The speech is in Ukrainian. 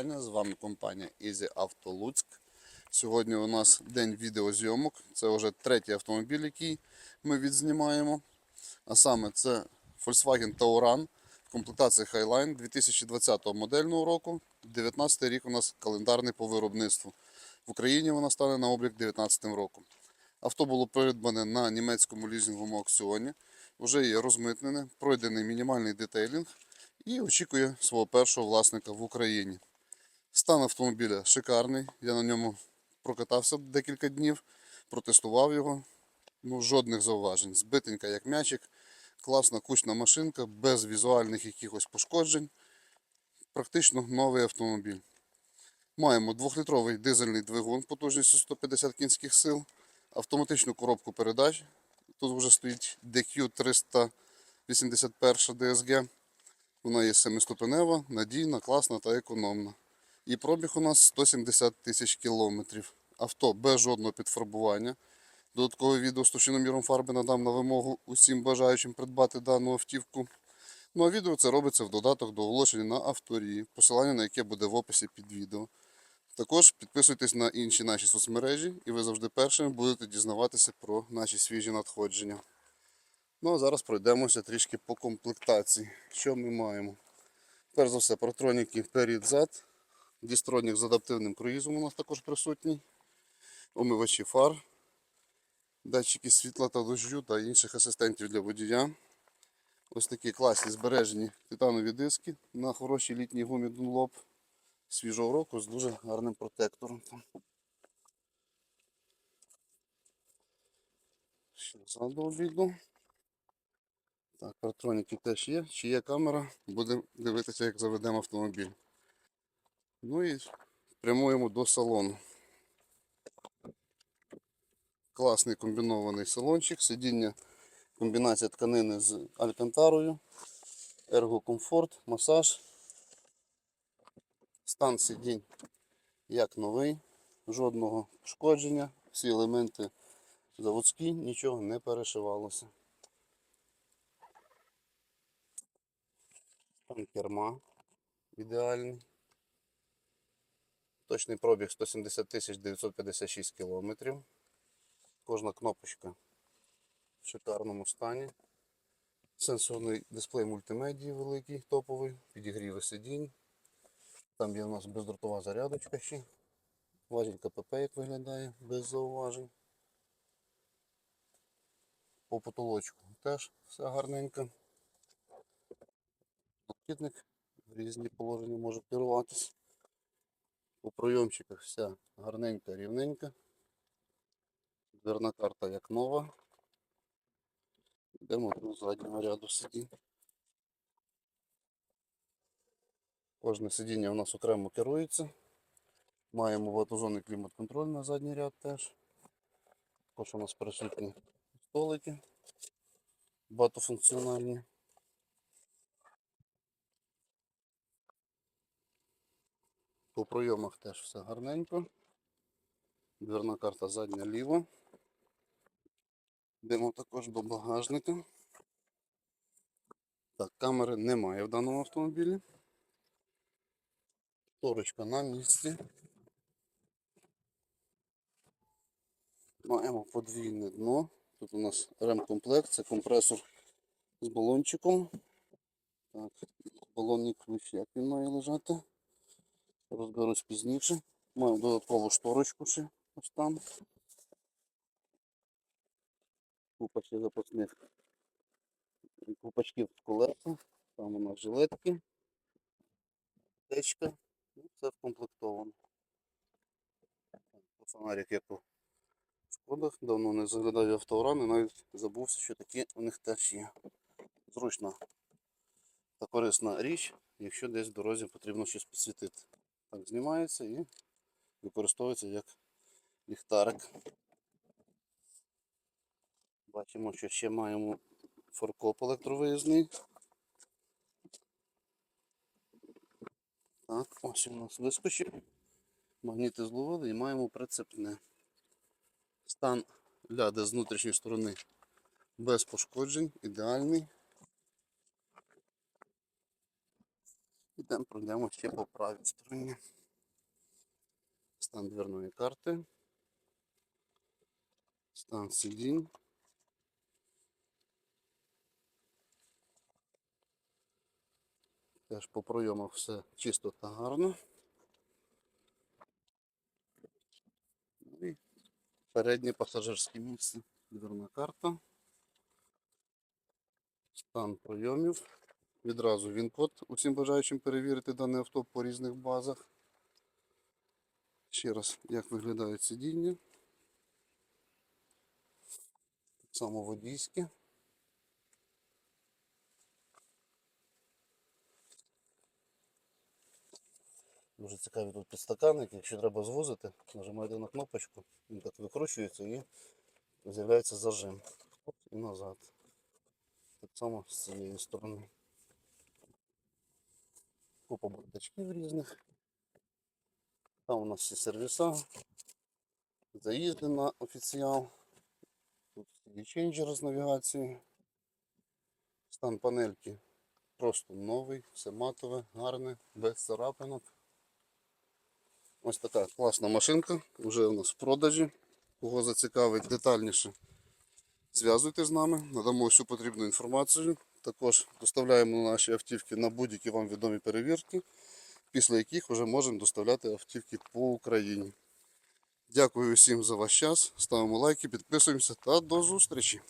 Вітання. З вами компанія Easy Auto Луцьк. Сьогодні у нас день відеозйомок. Це вже третій автомобіль, який ми відзнімаємо. А саме це Volkswagen Tauran в комплектації Highline 2020 модельного року. 19 рік у нас календарний по виробництву. В Україні вона стане на облік 2019 роком. Авто було придбане на німецькому лізинговому аукціоні. Вже є розмитнене, пройдений мінімальний детейлінг і очікує свого першого власника в Україні. Стан автомобіля шикарний. Я на ньому прокатався декілька днів, протестував його. Ну, жодних зауважень. Збитенька як м'ячик, класна кучна машинка, без візуальних якихось пошкоджень. Практично новий автомобіль. Маємо 2-літровий дизельний двигун потужністю 150 кінських сил, автоматичну коробку передач. Тут вже стоїть DQ 381 DSG. Вона є семиступенева, надійна, класна та економна. І пробіг у нас 170 тисяч кілометрів. Авто без жодного підфарбування. Додаткове відео з товщиноміром фарби надам на вимогу усім бажаючим придбати дану автівку. Ну а відео це робиться в додаток до оголошення на авторії, посилання на яке буде в описі під відео. Також підписуйтесь на інші наші соцмережі, і ви завжди першими будете дізнаватися про наші свіжі надходження. Ну а зараз пройдемося трішки по комплектації. Що ми маємо? Перш за все, протроніки перед-зад, дістронік з адаптивним круїзом у нас також присутній, омивачі фар, датчики світла та дощу та інших асистентів для водія. Ось такі класні збережені титанові диски на хорошій літній гумі Dunlop свіжого року з дуже гарним протектором. Ще ззаду обійду. Так, партроніки теж є. Чи є камера, будемо дивитися, як заведемо автомобіль. Ну і прямуємо до салону. Класний комбінований салончик, сидіння, комбінація тканини з алькантарою, ергокомфорт, масаж. Стан сидінь як новий, жодного пошкодження, всі елементи заводські, нічого не перешивалося. Там керма ідеальний. Точний пробіг 170 956 кілометрів. Кожна кнопочка в шикарному стані. Сенсорний дисплей мультимедії великий, топовий, підігріви сидінь. Там є у нас бездротова зарядочка ще. Важіль КПП як виглядає, без зауважень. По потолочку теж все гарненько. Блокітник в різні положення може керуватись. По пройомчиках вся гарненька, рівненька. Дверна карта як нова. Йдемо до заднього ряду сидінь. Кожне сидіння у нас окремо керується. Маємо ватозонний клімат-контроль на задній ряд теж. Також у нас присутні столики багатофункціональні. По пройомах теж все гарненько. Дверна карта задня ліва. Йдемо також до багажника. Так, камери немає в даному автомобілі. Торочка на місці. Маємо подвійне дно. Тут у нас ремкомплект, це компресор з балончиком. Так, балонний ключ, як він має лежати. Розберусь пізніше. Маємо додаткову шторочку ще ось там. Купа ще запасних купачків колеса. Там у нас жилетки. Течка. Ну, Це вкомплектовано. Фонарик як у шкодах. Давно не заглядав автоворан і навіть забувся, що такі у них теж є. Зручна та корисна річ, якщо десь в дорозі потрібно щось підсвітити. Так знімається і використовується як ліхтарик. Бачимо, що ще маємо форкоп електровиїзний. Так, ось у нас вискочив. Магніти зловили і маємо прицепне. Стан ляди з внутрішньої сторони без пошкоджень, ідеальний. Йдемо, пройдемо ще по правій стороні. Стан дверної карти. Стан сидінь. Теж по пройомах все чисто та гарно. Ну і переднє пасажирське місце. Дверна карта. Стан пройомів. Відразу він код усім бажаючим перевірити дане авто по різних базах. Ще раз, як виглядають сидіння. Так само водійське. Дуже цікаві тут підстаканники. Якщо треба звузити, нажимаєте на кнопочку, він так викручується і з'являється зажим. І назад. Так само з цієї сторони. Купа бардачків різних. Там у нас всі сервіса. Заїзди на офіціал. Тут ченджер з навігації. Стан панельки просто новий, все матове, гарне, без царапинок. Ось така класна машинка, вже у нас в продажі. Кого зацікавить детальніше, зв'язуйтесь з нами, надамо всю потрібну інформацію. Також доставляємо наші автівки на будь-які вам відомі перевірки, після яких вже можемо доставляти автівки по Україні. Дякую всім за ваш час. Ставимо лайки, підписуємося та до зустрічі!